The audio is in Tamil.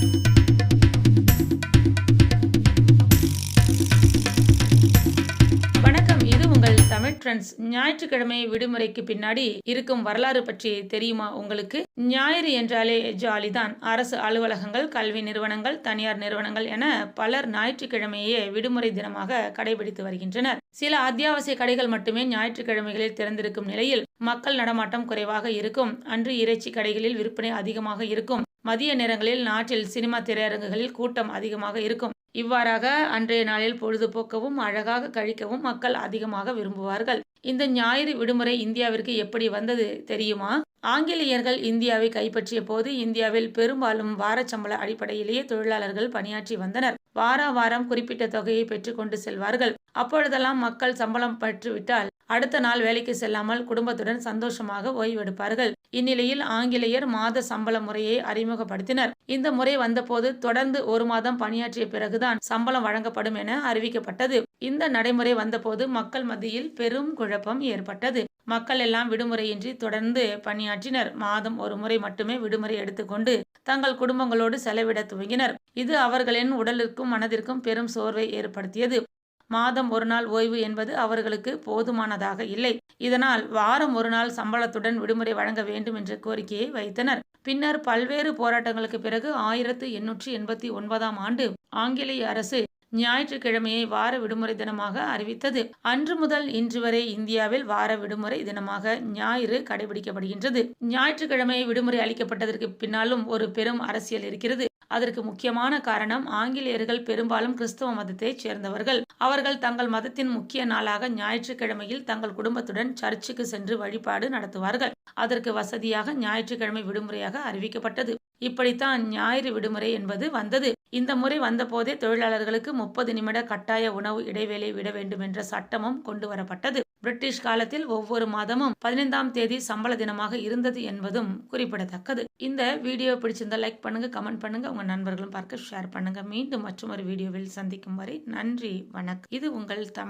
Thank you. உங்கள் ஞாயிற்றுக்கிழமை விடுமுறைக்கு பின்னாடி இருக்கும் வரலாறு பற்றி தெரியுமா உங்களுக்கு? ஞாயிறு என்றாலே ஜாலிதான். அரசு அலுவலகங்கள் கல்வி நிறுவனங்கள் தனியார் நிறுவனங்கள் என பலர் ஞாயிற்றுக்கிழமையே விடுமுறை தினமாக கடைபிடித்து வருகின்றனர். சில அத்தியாவசிய கடைகள் மட்டுமே ஞாயிற்றுக்கிழமைகளில் திறந்திருக்கும் நிலையில் மக்கள் நடமாட்டம் குறைவாக இருக்கும். அன்று இறைச்சி கடைகளில் விற்பனை அதிகமாக இருக்கும். மதிய நேரங்களில் நாட்டில் சினிமா திரையரங்குகளில் கூட்டம் அதிகமாக இருக்கும். இவ்வாறாக அன்றைய நாளில் பொழுதுபோக்கவும் அழகாக கழிக்கவும் மக்கள் அதிகமாக விரும்புவார்கள். இந்த ஞாயிறு விடுமுறை இந்தியாவிற்கு எப்படி வந்தது தெரியுமா? ஆங்கிலேயர்கள் இந்தியாவை கைப்பற்றிய போது இந்தியாவில் பெரும்பாலும் வாரச்சம்பள அடிப்படையிலேயே தொழிலாளர்கள் பணியாற்றி வந்தனர். வார வாரம் குறிப்பிட்ட தொகையை பெற்றுக்கொண்டு செல்வார்கள். அப்பொழுதெல்லாம் மக்கள் சம்பளம் பெற்றுவிட்டால் அடுத்த நாள் வேலைக்கு செல்லாமல் குடும்பத்துடன் சந்தோஷமாக ஓய்வெடுப்பார்கள். இந்நிலையில் ஆங்கிலேயர் மாத சம்பள முறையை அறிமுகப்படுத்தினர். இந்த முறை வந்தபோது தொடர்ந்து ஒரு மாதம் பணியாற்றிய பிறகுதான் சம்பளம் வழங்கப்படும் என அறிவிக்கப்பட்டது. இந்த நடைமுறை வந்தபோது மக்கள் மத்தியில் பெரும் குழப்பம் ஏற்பட்டது. மக்கள் எல்லாம் விடுமுறையின்றி தொடர்ந்து பணியாற்றினர். மாதம் ஒரு முறை மட்டுமே விடுமுறை எடுத்துக்கொண்டு தங்கள் குடும்பங்களோடு செலவிட துவங்கினர். இது அவர்களின் உடலுக்கும் மனதிற்கும் பெரும் சோர்வை ஏற்படுத்தியது. மாதம் ஒரு நாள் ஓய்வு என்பது அவர்களுக்கு போதுமானதாக இல்லை. இதனால் வாரம் ஒரு நாள் சம்பளத்துடன் விடுமுறை வழங்க வேண்டும் என்ற கோரிக்கையை வைத்தனர். பின்னர் பல்வேறு போராட்டங்களுக்கு பிறகு ஆயிரத்து எண்ணூற்றி எண்பத்தி ஒன்பதாம் ஆண்டு ஆங்கிலேய அரசு ஞாயிற்றுக்கிழமையை வார விடுமுறை தினமாக அறிவித்தது. அன்று முதல் இன்று வரை இந்தியாவில் வார விடுமுறை தினமாக ஞாயிறு கடைபிடிக்கப்படுகின்றது. ஞாயிற்றுக்கிழமை விடுமுறை அளிக்கப்பட்டதற்கு பின்னாலும் ஒரு பெரும் அரசியல் இருக்கிறது. அதற்கு முக்கியமான காரணம் ஆங்கிலேயர்கள் பெரும்பாலும் கிறிஸ்தவ மதத்தைச் சேர்ந்தவர்கள். அவர்கள் தங்கள் மதத்தின் முக்கிய நாளாக ஞாயிற்றுக்கிழமையில் தங்கள் குடும்பத்துடன் சர்ச்சுக்கு சென்று வழிபாடு நடத்துவார்கள். அதற்கு வசதியாக ஞாயிற்றுக்கிழமை விடுமுறையாக அறிவிக்கப்பட்டது. இப்படித்தான் ஞாயிறு விடுமுறை என்பது வந்தது. இந்த முறை வந்தபோதே தொழிலாளர்களுக்கு முப்பது நிமிட கட்டாய உணவு இடைவேளை விட வேண்டும் என்ற சட்டமும் கொண்டு வரப்பட்டது. பிரிட்டிஷ் காலத்தில் ஒவ்வொரு மாதமும் பதினைந்தாம் தேதி சம்பள தினமாக இருந்தது என்பதும் குறிப்பிடத்தக்கது. இந்த வீடியோ பிடிச்சிருந்தா லைக் பண்ணுங்க கமெண்ட் பண்ணுங்க உங்க நண்பர்களும் பார்க்க ஷேர் பண்ணுங்க. மீண்டும் மற்றும் ஒரு வீடியோவில் சந்திக்கும் வரை நன்றி வணக்கம். இது உங்கள் தமிழ்